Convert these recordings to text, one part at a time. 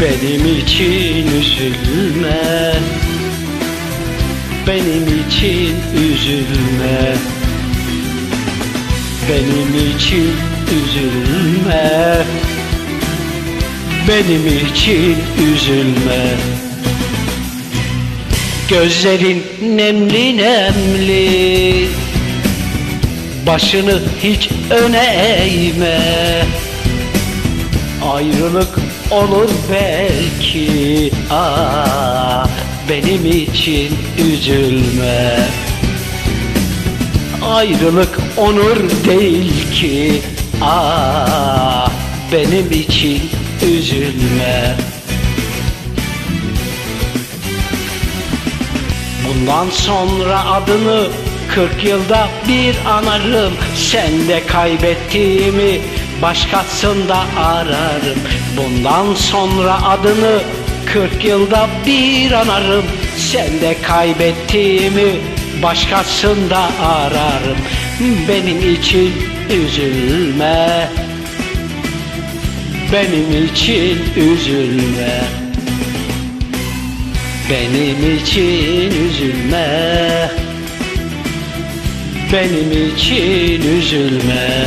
Benim için üzülme. Benim için üzülme. Benim için üzülme. Benim için üzülme. Gözlerin nemli nemli. Başını hiç öne eğme. Ayrılık olur belki. Aa, Benim için üzülme. Ayrılık onur değil ki. Aa, Benim için üzülme. Bundan sonra adını 40 yılda bir anarım. Sen de kaybettiğimi başkasında ararım. Bundan sonra adını 40 yılda bir anarım. Sen de kaybettiğimi başkasında ararım. Benim için üzülme. Benim için üzülme. Benim için üzülme. Benim için üzülme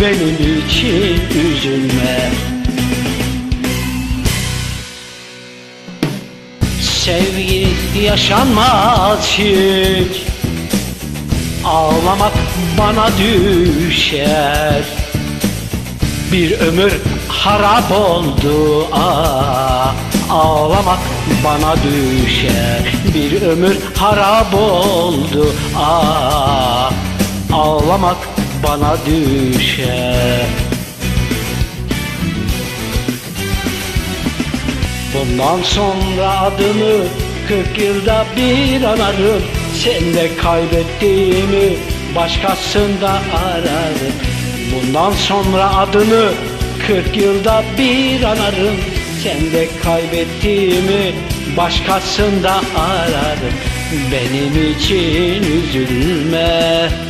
Benim için üzülme. Sevgi yaşanmaz hiç. Ağlamak bana düşer. Bir ömür harap oldu ah Ağlamak bana düşer. Bir ömür harap oldu ah Ağlamak bana düşer Bundan sonra adını 40 yılda bir anarım Sen de kaybettiğimi başkasında ararım. Bundan sonra adını 40 yılda bir anarım Sen de kaybettiğimi başkasında ararım. Benim için üzülme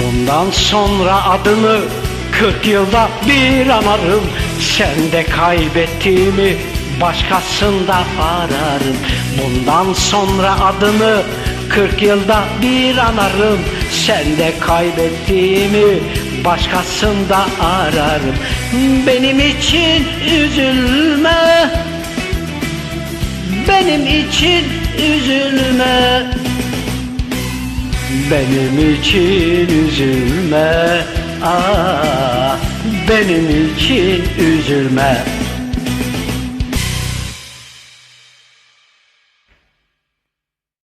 Bundan sonra adını 40 yılda bir anarım. Sen de kaybettiğimi başkasında ararım. Bundan sonra adını 40 yılda bir anarım. Sen de kaybettiğimi başkasında ararım. Benim için üzülme. Benim için üzülme benim için üzülme ah, Benim için üzülme